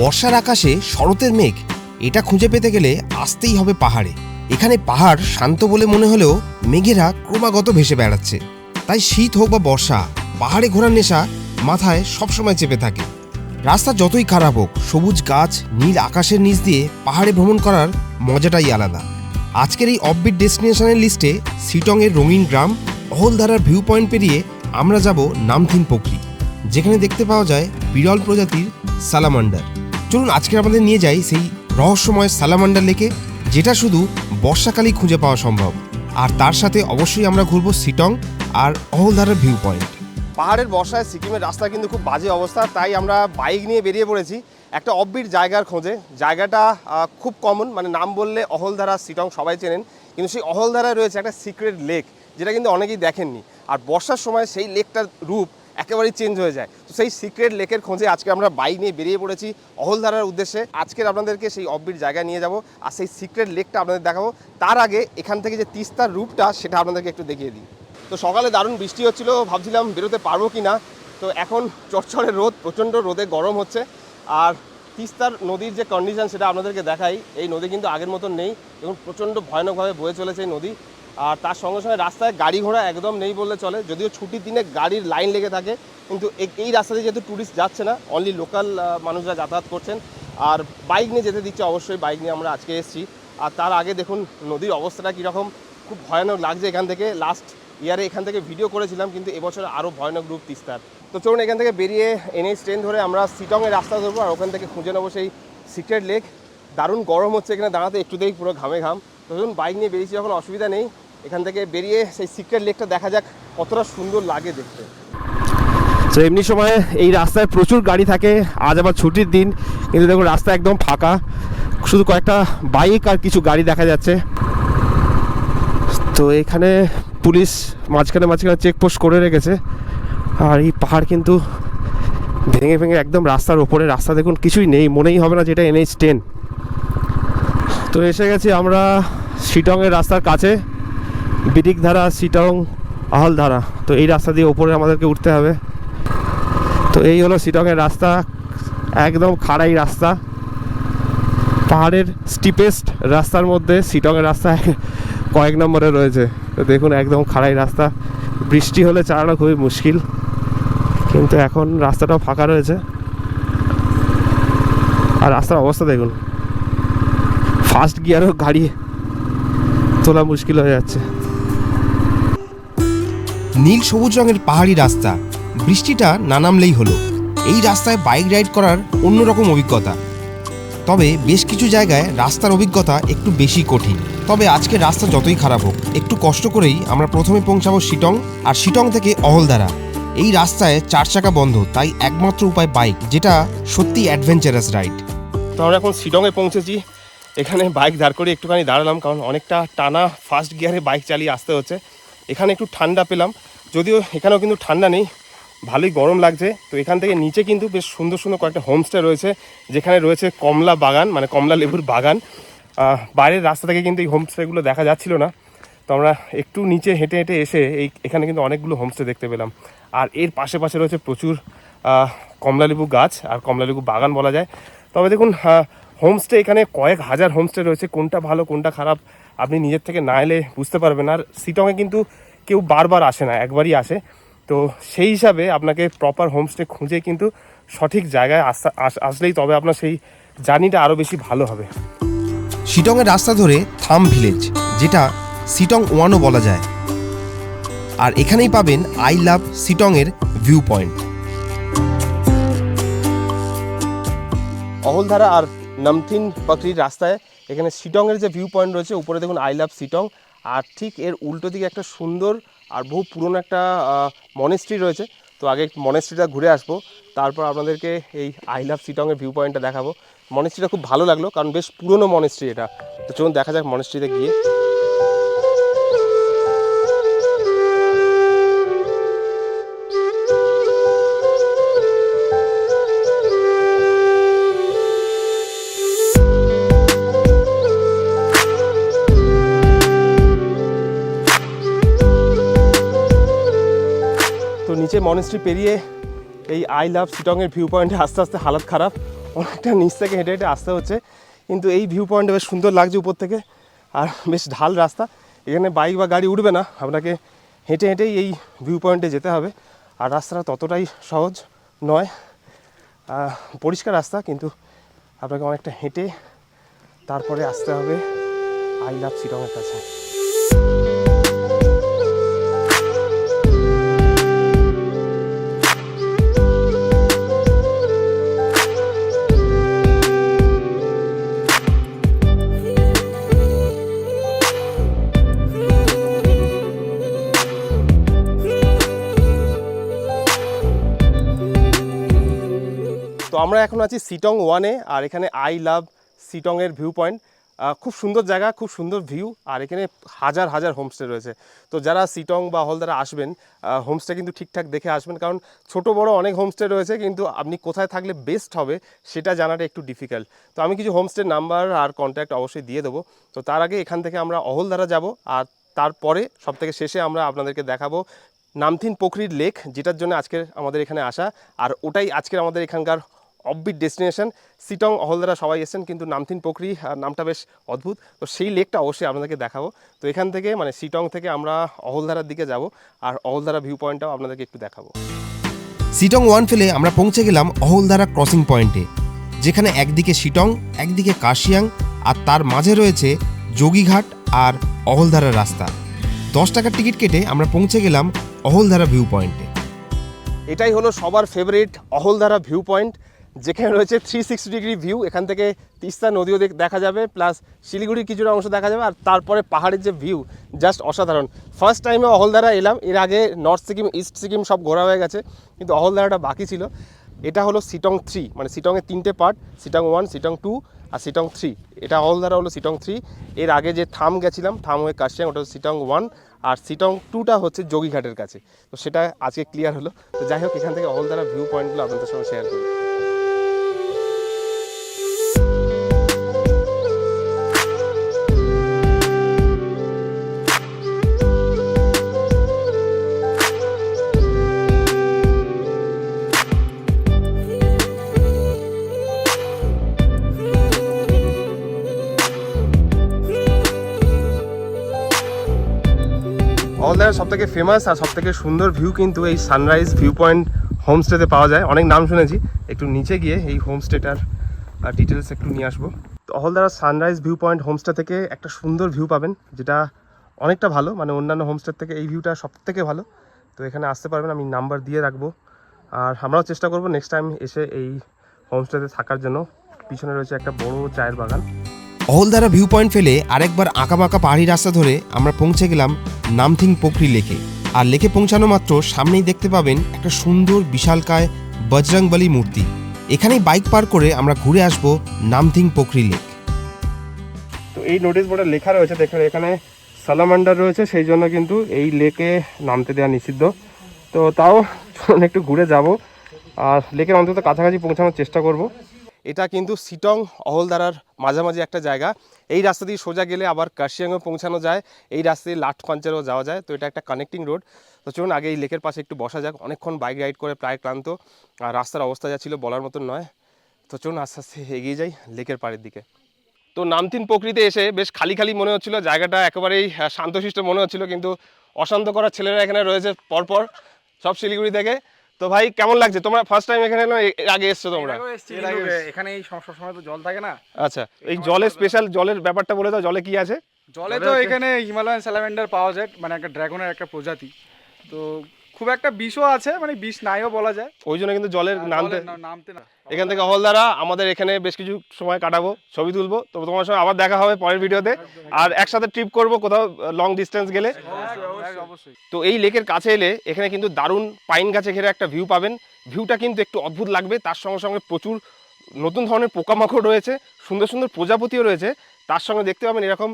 বর্ষার আকাশে শরতের মেঘ, এটা খুঁজে পেতে গেলে আসতেই হবে পাহাড়ে। এখানে পাহাড় শান্ত বলে মনে হলেও মেঘেরা ক্রমাগত ভেসে বেড়াচ্ছে। তাই শীত হোক বা বর্ষা, পাহাড়ে ঘোরার নেশা মাথায় সবসময় চেপে থাকে। রাস্তা যতই খারাপ হোক, সবুজ গাছ, নীল আকাশের নিচ দিয়ে পাহাড়ে ভ্রমণ করার মজাটাই আলাদা। আজকের এই অফবিট ডেস্টিনেশনের লিস্টে সিটংয়ের রঙিন গ্রাম, অহলধারার ভিউ পয়েন্ট পেরিয়ে আমরা যাব নামথিন পোখরি, যেখানে দেখতে পাওয়া যায় বিরল প্রজাতির সালামান্ডার। চলুন আজকে আমাদের নিয়ে যাই সেই রহস্যময় সালামান্ডার লেকে, যেটা শুধু বর্ষাকালেই খুঁজে পাওয়া সম্ভব। আর তার সাথে অবশ্যই আমরা ঘুরবো সিটং আর অহলধারার ভিউ পয়েন্ট। পাহাড়ের বর্ষায় সিকিমের রাস্তা কিন্তু খুব বাজে অবস্থা, তাই আমরা বাইক নিয়ে বেরিয়ে পড়েছি একটা অফবিট জায়গার খোঁজে। জায়গাটা খুব কমন মানে নাম বললে অহলধারা, সিটং সবাই চেনেন। কিন্তু সেই অহলধারায় রয়েছে একটা সিক্রেট লেক যেটা কিন্তু অনেকেই দেখেননি। আর বর্ষার সময় সেই লেকটার রূপ একেবারেই চেঞ্জ হয়ে যায়। তো সেই সিক্রেট লেকের খোঁজে আজকে আমরা বাইক নিয়ে বেরিয়ে পড়েছি অহলধারার উদ্দেশ্যে। আজকের আপনাদেরকে সেই অফবিট জায়গায় নিয়ে যাব আর সেই সিক্রেট লেকটা আপনাদের দেখাবো। তার আগে এখান থেকে যে তিস্তার রূপটা, সেটা আপনাদেরকে একটু দেখিয়ে দিই। তো সকালে দারুণ বৃষ্টি হচ্ছিল, ভাবছিলাম বেরোতে পারব কি না তো এখন চটচড়ে রোদ, প্রচণ্ড রোদে গরম হচ্ছে। আর তিস্তার নদীর যে কন্ডিশন সেটা আপনাদেরকে দেখাই। এই নদী কিন্তু আগের মতন নেই। এবং প্রচণ্ড ভয়ানকভাবে বয়ে চলেছে এই নদী। আর তার সঙ্গে সঙ্গে রাস্তায় গাড়ি ঘোড়া একদম নেই বললে চলে। যদিও ছুটির দিনে গাড়ির লাইন লেগে থাকে, কিন্তু এই- এই রাস্তা দিয়ে যেহেতু ট্যুরিস্ট যাচ্ছে না অনলি লোকাল মানুষরা যাতায়াত করছেন। আর বাইক নিয়ে যেতে দিচ্ছে অবশ্যই বাইক নিয়ে আমরা আজকে এসেছি। আর তার আগে দেখুন, নদীর অবস্থাটা কীরকম? খুব ভয়ানক লাগছে এখান থেকে। লাস্ট ইয়ারে এখান থেকে ভিডিও করেছিলাম, কিন্তু এবছর আরও ভয়ানক রূপ তিস্তার। তো চলুন এখান থেকে বেরিয়ে এনএইচ ট্রেন ধরে আমরা সিটংয়ের রাস্তা ধরবো, আর ওখান থেকে খুঁজে নেব সেই সিক্রেট লেক দারুণ গরম হচ্ছে এখানে দাঁড়াতে, একটু দেখি পুরো ঘামে ঘাম তো ধরুন বাইক নিয়ে বেরিয়েছি, যখন অসুবিধা নেই, এখান থেকে বেরিয়ে সেই সিক্রেট লেকটা দেখা যাক, কতটা সুন্দর লাগে দেখতে। তো এমনি সময় এই রাস্তায় প্রচুর গাড়ি থাকে, আজ আবার ছুটির দিন, কিন্তু দেখুন, রাস্তা একদম ফাঁকা। শুধু কয়েকটা বাইক আর কিছু গাড়ি দেখা যাচ্ছে। তো এখানে পুলিশ মাঝখানে মাঝখানে চেকপোস্ট করে রেখেছে। আর এই পাহাড় কিন্তু ভেঙে ভেঙে একদম রাস্তার ওপরে, রাস্তা দেখুন, কিছুই নেই, মনেই হবে না যেটা এনএইচ টেন তো এসে গেছি আমরা শিটংয়ের রাস্তার কাছে বিটিকধারা শিটং আহলধারা। তো এই রাস্তা দিয়ে ওপরে আমাদেরকে উঠতে হবে। তো এই হলো শিটংয়ের রাস্তা, একদম খাড়াই রাস্তা। পাহাড়ের স্টিপেস্ট রাস্তার মধ্যে শিটংয়ের রাস্তা কয়েক নম্বরে রয়েছে। তো দেখুন, একদম খাড়াই রাস্তা। বৃষ্টি হলে চালানো খুবই মুশকিল, কিন্তু এখন রাস্তাটাও ফাঁকা রয়েছে। আর রাস্তার অবস্থা দেখুন। ফার্স্ট গিয়ারও গাড়ি তোলা মুশকিল হয়ে যাচ্ছে। নীল সবুজ রঙের পাহাড়ি রাস্তা। বৃষ্টিটা না নামলেই হলো। এই রাস্তায় বাইক রাইড করার অন্যরকম অভিজ্ঞতা। তবে বেশ কিছু জায়গায় রাস্তার অভিজ্ঞতা একটু বেশি কঠিন। তবে আজকে রাস্তা যতই খারাপ হোক একটু কষ্ট করেই আমরা প্রথমে পৌঁছাবো শিটং আর শিটং থেকে অহলদারা। এই রাস্তায় চার চাকা বন্ধ তাই একমাত্র উপায় বাইক যেটা সত্যি অ্যাডভেঞ্চারাস রাইড তো আমরা এখন শিলংয়ে পৌঁছেছি। এখানে বাইক দাঁড় করে একটুখানি দাঁড়ালাম, কারণ অনেকটা টানা ফার্স্ট গিয়ারে বাইক চালিয়ে আসতে হচ্ছে। এখানে একটু ঠান্ডা পেলাম, যদিও এখানেও কিন্তু ঠান্ডা নেই, ভালোই গরম লাগছে। তো এখান থেকে নিচে কিন্তু বেশ সুন্দর সুন্দর কয়েকটা হোমস্টে রয়েছে, যেখানে রয়েছে কমলা বাগান মানে কমলা লেবুর বাগান। বাইরের রাস্তা থেকে কিন্তু এই হোমস্টেগুলো দেখা যাচ্ছিল না। তো আমরা একটু নিচে হেঁটে হেঁটে এসে এই, এখানে কিন্তু অনেকগুলো হোমস্টে দেখতে পেলাম। আর এর পাশে পাশে রয়েছে প্রচুর কমলালেবু গাছ, আর কমলালেবু বাগান বলা যায়। তবে দেখুন হোমস্টে এখানে কয়েক হাজার হোমস্টে রয়েছে। কোনটা ভালো কোনটা খারাপ আপনি নিজের থেকে না এলে বুঝতে পারবেন। আর সিটংয়ে কিন্তু কেউ বারবার আসে না একবারই আসে। তো সেই হিসাবে আপনাকে প্রপার হোমস্টে খুঁজে কিন্তু সঠিক জায়গায় আসা আসলেই তবে আপনার সেই জার্নিটা আরও বেশি ভালো হবে। শিটংয়ের রাস্তা ধরে থাম ভিলেজ যেটা সিটং ওয়ানও বলা যায়। আর এখানেই পাবেন আই লাভ সিটংয়ের ভিউ পয়েন্ট অহলধারা আর নামথিন পাখরির রাস্তায়। এখানে শিটংয়ের যে ভিউ পয়েন্ট রয়েছে, উপরে দেখুন আই লাভ শিটং আর ঠিক এর উল্টো দিকে একটা সুন্দর আর বহু পুরনো একটা মনেস্ট্রি রয়েছে। তো আগে মনেস্ট্রিটা ঘুরে আসব। তারপর আপনাদেরকে এই আই লাভ শিটংয়ের ভিউ পয়েন্টটা দেখাবো। মনেস্ট্রিটা খুব ভালো লাগল, কারণ বেশ পুরনো মনেস্ট্রি এটা। তো চলুন দেখা যাক মনেস্ট্রিতে গিয়ে। মনেস্ট্রি পেরিয়ে এই আই লাভ শিটংয়ের ভিউ পয়েন্টে আস্তে আস্তে হালত খারাপ। অনেকটা নিচ থেকে হেঁটে হেঁটে আসতে হচ্ছে। কিন্তু এই ভিউ পয়েন্টটা বেশ সুন্দর লাগছে উপর থেকে। আর বেশ ঢাল রাস্তা। এখানে বাইক বা গাড়ি উঠবে না। আপনাকে হেঁটে হেঁটেই এই ভিউ পয়েন্টে যেতে হবে। আর রাস্তাটা ততটাই সহজ নয়। পরিষ্কার রাস্তা, কিন্তু আপনাকে অনেকটা হেঁটে তারপরে আসতে হবে আই লাভ শিলংয়ের কাছে। তো আমরা এখন আছি সিটং ওয়ানে আর এখানে আই লাভ সিটংয়ের ভিউ পয়েন্ট খুব সুন্দর জায়গা, খুব সুন্দর ভিউ আর এখানে হাজার হাজার হোমস্টে রয়েছে। তো যারা সিটং বা হলদারা আসবেন হোমস্টে কিন্তু ঠিকঠাক দেখে আসবেন, কারণ ছোট বড় অনেক হোমস্টে রয়েছে, কিন্তু আপনি কোথায় থাকলে বেস্ট হবে সেটা জানাটা একটু ডিফিকাল্ট তো আমি কিছু হোমস্টের নাম্বার আর কন্ট্যাক্ট অবশ্যই দিয়ে দেবো। তো তার আগে এখান থেকে আমরা অহলদারা যাব, আর তারপরে সব থেকে শেষে আমরা আপনাদেরকে দেখাবো নামথিন পোখরির লেক যেটার জন্য আজকের আমাদের এখানে আসা। আর ওটাই আজকের আমাদের এখানকার অফবিট ডেস্টিনেশন সিটং অহলদারা সবাই এসেছেন কিন্তু নামথিন পোখরি নামটা বেশ অদ্ভুত। তো সেই লেকটা অবশ্যই আপনাদেরকে দেখাবো। তো এখান থেকে মানে সিটং থেকে আমরা অহলধারার দিকে যাব আর অহলধারা ভিউ পয়েন্টটাও আপনাদেরকে একটু দেখাবো। সিটং ওয়ান ফেলে আমরা পৌঁছে গেলাম অহলদারা ক্রসিং পয়েন্টে যেখানে একদিকে সিটং একদিকে কাশিয়াং আর তার মাঝে রয়েছে যোগীঘাট আর অহলধারা রাস্তা। দশ টাকার টিকিট কেটে আমরা পৌঁছে গেলাম অহলধারা ভিউ পয়েন্টে এটাই হলো সবার ফেভারিট অহলধারা ভিউ পয়েন্ট যেখানে রয়েছে থ্রি সিক্সটি ডিগ্রি ভিউ এখান থেকে তিস্তা নদীও দেখ- যাবে প্লাস শিলিগুড়ির কিছুটা অংশ দেখা যাবে, আর তারপরে পাহাড়ের যে ভিউ জাস্ট অসাধারণ। ফার্স্ট টাইমে অহলধারা এলাম, এর আগে নর্থ সিকিম ইস্ট সিকিম সব ঘোরা হয়ে গেছে, কিন্তু অহলধারাটা বাকি ছিল। এটা হলো সিটং থ্রি মানে সিটংয়ের তিনটে part Sittong one Sittong two আর সিটং থ্রি এটা অহলধারা হলো সিটং থ্রি এর আগে যে থাম গেছিলাম, থাম হয়ে কাশিয়াং ওটা সিটং ওয়ান আর সিটং টুটা হচ্ছে যোগীঘাটের কাছে। তো সেটা আজকে ক্লিয়ার হলো। তো যাই হোক, এখান থেকে অহলধারা ভিউ পয়েন্টগুলো আপনাদের সঙ্গে শেয়ার করি। সব থেকে ফেমাস আর সব থেকে সুন্দর ভিউ কিন্তু এই সানরাইজ ভিউ পয়েন্ট হোমস্টেতে পাওয়া যায়। অনেক নাম শুনেছি। একটু নিচে গিয়ে এই হোমস্টেটার ডিটেলস একটু নিয়ে আসব। তো Ahaldhara sunrise view point homestay থেকে একটা সুন্দর ভিউ পাবেন, যেটা অনেকটা ভালো। মানে অন্যান্য হোমস্টের থেকে এই ভিউটা সব থেকে ভালো। তো এখানে আসতে পারবেন, আমি নাম্বার দিয়ে রাখব। আর আমরাও চেষ্টা করব নেক্সট টাইম এসে এই হোমস্টেতে থাকার জন্য। পিছনে রয়েছে একটা বড় চায়ের বাগান। অহলদারা ভিউ পয়েন্ট ফেলে আরেকবার আঁকাবাঁকা পাহাড়ি রাস্তা ধরে আমরা পৌঁছে গেলাম নামথিং পোখরি লেকে। আর লেকে পৌঁছানো মাত্র সামনেই দেখতে পাবেন একটা সুন্দর বিশালকায় বজরংবলী মূর্তি। এখানেই বাইক পার করে আমরা ঘুরে আসব নামথিং পোখরি লেক। তো এই নোটিশ বোর্ডে লেখা রয়েছে, দেখুন, এখানে সালামান্ডার রয়েছে, সেই জন্য কিন্তু এই লেকে নামতে দেওয়া নিষিদ্ধ। তো তাও একটু ঘুরে যাব। আর লেকের অন্তত কাছাকাছি পৌঁছানোর চেষ্টা করব। এটা কিন্তু সিটং অহলদারার মাঝামাঝি একটা জায়গা। এই রাস্তা দিয়ে সোজা গেলে আবার কার্শিয়াংয়ে পৌঁছানো যায়, এই রাস্তা দিয়ে লাট পাঞ্চারও যাওয়া যায়। তো এটা একটা কানেক্টিং রোড তো চলুন আগে এই লেকের পাশে একটু বসা যাক। অনেকক্ষণ বাইক রাইড করে প্রায় ক্লান্ত। আর রাস্তার অবস্থা যা ছিল বলার মতন নয়। তো চলুন আস্তে আস্তে এগিয়ে যাই লেকের পাড়ের দিকে। তো নামতিন প্রকৃতি এসে বেশ খালি খালি মনে হচ্ছিল। জায়গাটা একেবারেই শান্তশিষ্ট মনে হচ্ছিল, কিন্তু অশান্ত করার ছেলেরা এখানে রয়েছে পরপর, সব শিলিগুড়ি থেকে। তো ভাই কেমন লাগছে? তোমরা ফার্স্ট টাইম এখানে এলো, আগে এসছো তোমরা। এখানে এই সব সময় তো জল থাকে না। আচ্ছা এই জলের স্পেশাল জলের ব্যাপারটা বলে দাও জলে কি আছে? জলে তো এখানে হিমালয়ান স্যালামেন্ডার পাওয়া যায় মানে একটা ড্রাগনের একটা প্রজাতি। তো খুব একটা বিষও আছে মানে বিষ নাইও বলা যায়। ওই জন্য কিন্তু জলের নামতে জলে নামতে না। এখান থেকে হলদারা আমাদের এখানে বেশ কিছু সময় কাটাবো ছবি তুলবো। তো তোমার সঙ্গে আবার দেখা হবে পরের ভিডিওতে। আর একসাথে ট্রিপ করব কোথাও লং ডিস্টেন্স গেলে। তো এই লেকের কাছে এলে এখানে কিন্তু দারুণ পাইন গাছে ঘেরে একটা ভিউ পাবেন। ভিউটা কিন্তু একটু অদ্ভুত লাগবে। তার সঙ্গে সঙ্গে প্রচুর নতুন ধরনের পোকামাকড় রয়েছে সুন্দর সুন্দর প্রজাপতিও রয়েছে। তার সঙ্গে দেখতে পাবেন এরকম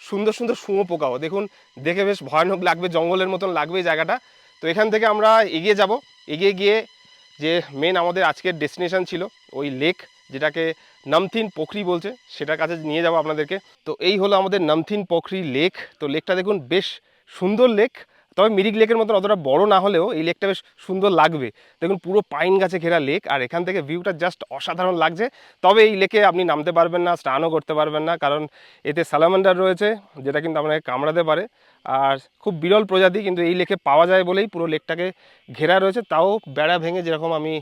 সুন্দর সুন্দর শুঁয়ো পোকাও দেখুন দেখে বেশ ভয়ানক লাগবে জঙ্গলের মতন লাগবে এই জায়গাটা। তো এখান থেকে আমরা এগিয়ে যাব। এগিয়ে গিয়ে যে মেন আমাদের আজকের ডেস্টিনেশান ছিল, ওই লেক যেটাকে নামথিন পোখরি বলছে, সেটার কাছে নিয়ে যাব আপনাদেরকে। তো এই হলো আমাদের নামথিন পোখরি লেক তো লেকটা দেখুন, বেশ সুন্দর লেক তবে মিরিক লেকের মতন অতটা বড় না হলেও এই লেকটা বেশ সুন্দর লাগবে। দেখুন, পুরো পাইন গাছে ঘেরা লেক আর এখান থেকে ভিউটা জাস্ট অসাধারণ লাগছে। তবে এই লেকে আপনি নামতে পারবেন না, স্নানও করতে পারবেন না, কারণ এতে স্যালামান্ডার রয়েছে, যেটা কিন্তু আপনাকে কামড়াতে পারে। আর খুব বিরল প্রজাতি, কিন্তু এই লেকে পাওয়া যায় বলেই পুরো লেকটাকে ঘেরা রয়েছে। তাও বেড়া ভেঙে যেরকম আমি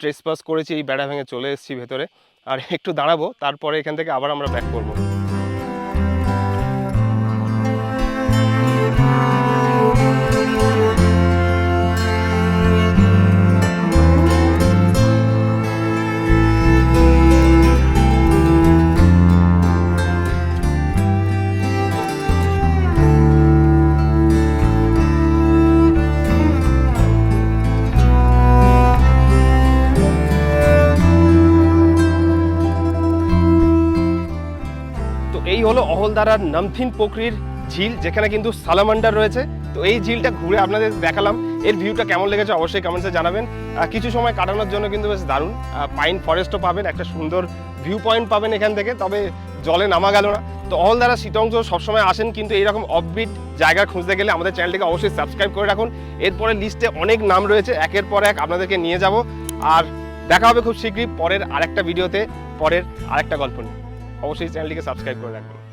ট্রেস পাস করেছি, এই বেড়া ভেঙে চলে এসেছি ভেতরে। আর একটু দাঁড়াবো, তারপরে এখান থেকে আবার আমরা ব্যাক করব। হলো নামথিন পোখরির ঝিল, যেখানে কিন্তু সালামান্ডার রয়েছে। তো এই ঝিলটা ঘুরে আপনাদের দেখালাম। এর ভিউটা কেমন লেগেছে অবশ্যই কমেন্টসে জানাবেন। কিছু সময় কাটানোর জন্য কিন্তু বেশ দারুণ। পাইন ফরেস্টও পাবেন, একটা সুন্দর ভিউ পয়েন্ট পাবেন এখান থেকে, তবে জলে নামা গেল না। তো অহলদারা শীতংশ সবসময় আসেন, কিন্তু এইরকম অফবিট জায়গা খুঁজতে গেলে আমাদের চ্যানেলটিকে অবশ্যই সাবস্ক্রাইব করে রাখুন। এরপরে লিস্টে অনেক নাম রয়েছে, একের পর এক আপনাদেরকে নিয়ে যাব। আর দেখা হবে খুব শীঘ্রই পরের আরেকটা ভিডিওতে পরের আরেকটা গল্প নিয়ে। অবশ্যই চ্যানেলটিকে সাবস্ক্রাইব করে রাখবেন।